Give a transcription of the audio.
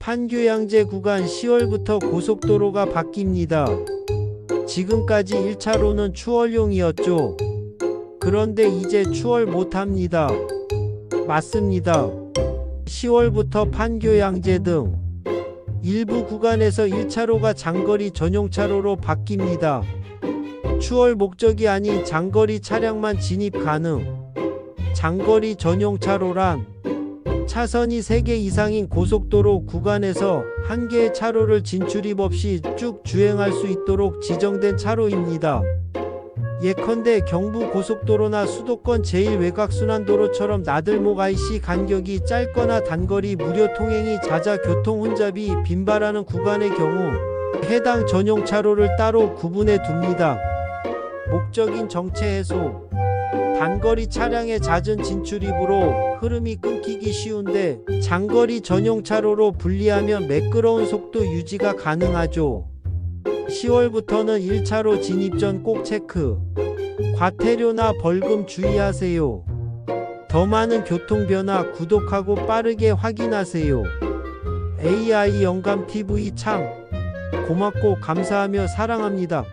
판교양재 구간 10월부터 고속도로가 바뀝니다. 지금까지 1차로는 추월용이었죠. 그런데 이제 추월 못합니다. 맞습니다. 10월부터 판교양재 등 일부 구간에서 1차로가 장거리 전용차로로 바뀝니다. 추월 목적이 아닌 장거리 차량만 진입 가능. 장거리 전용차로란 차선이 3개 이상인 고속도로 구간에서 한 개의 차로를 진출입 없이 쭉 주행할 수 있도록 지정된 차로입니다. 예컨대 경부 고속도로나 수도권 제1외곽순환도로처럼 나들목 IC 간격이 짧거나 단거리 무료 통행이 잦아 교통 혼잡이 빈발하는 구간의 경우 해당 전용 차로를 따로 구분해 둡니다. 목적인 정체 해소 단거리 차량의 잦은 진출입으로 흐름이 끊기기 쉬운데 장거리 전용 차로로 분리하면 매끄러운 속도 유지가 가능하죠. 10월부터는 1차로 진입 전 꼭 체크. 과태료나 벌금 주의하세요. 더 많은 교통 변화 구독하고 빠르게 확인하세요. AI 영감 TV 참 고맙고 감사하며 사랑합니다.